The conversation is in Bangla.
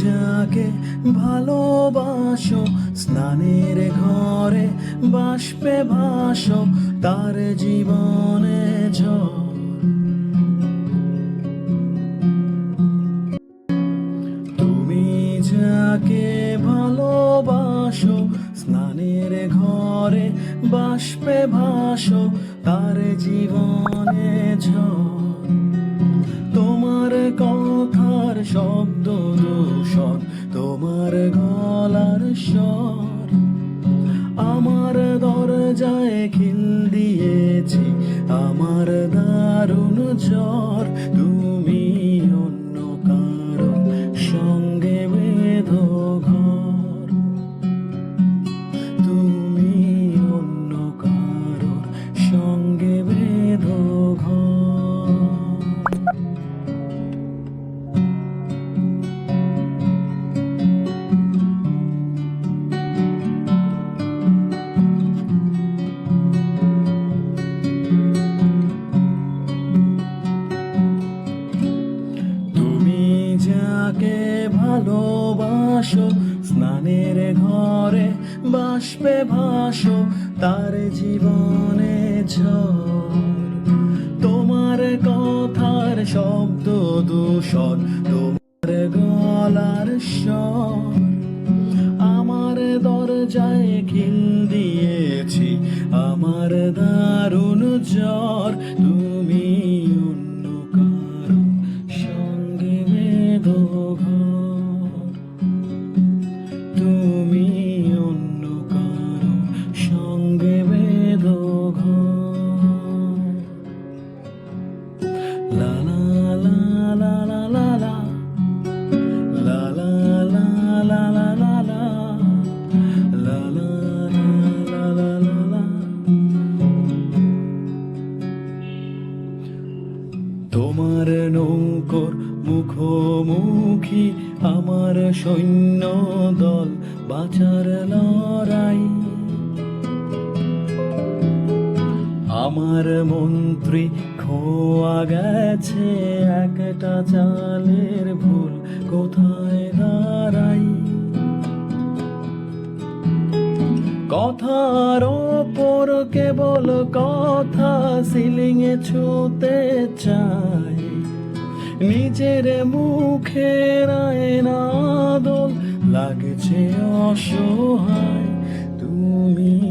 যাকে ভালোবাসো, স্নানের ঘরে বাষ্পে ভাসো, তার জীবনে ঝড়। তুমি যাকে ভালোবাসো, স্নানের ঘরে বাষ্পে ভাসো, তার জীবনে ঝড়। স্বর আমার দরজায় খিল দিয়েছি আমার দারুণ জ্বর তুমি ভালোবাসো, স্নানের ঘরে বাষ্পে ভাসো, তার জীবনে তোমার কথার শব্দ দূষণ, তোমার গলার স্বর। আমার দরজায় খিল দিয়েছি, আমার দারুণ জ্বর। তুমি অন্য কারও সঙ্গে বেদ তোমার নৌকর মুখোমুখি আমার সৈন্য দল বাঁচার লড়াই। আমার মন্ত্রী খোয়া গেছে একটা চালের ভুল, কোথায় দাঁড়াই? কথার ওপর কেবল কথা, সিলিং এ ছুতে চাই। নিজের মুখের আয়না দোল লাগছে অসহায়, তুমি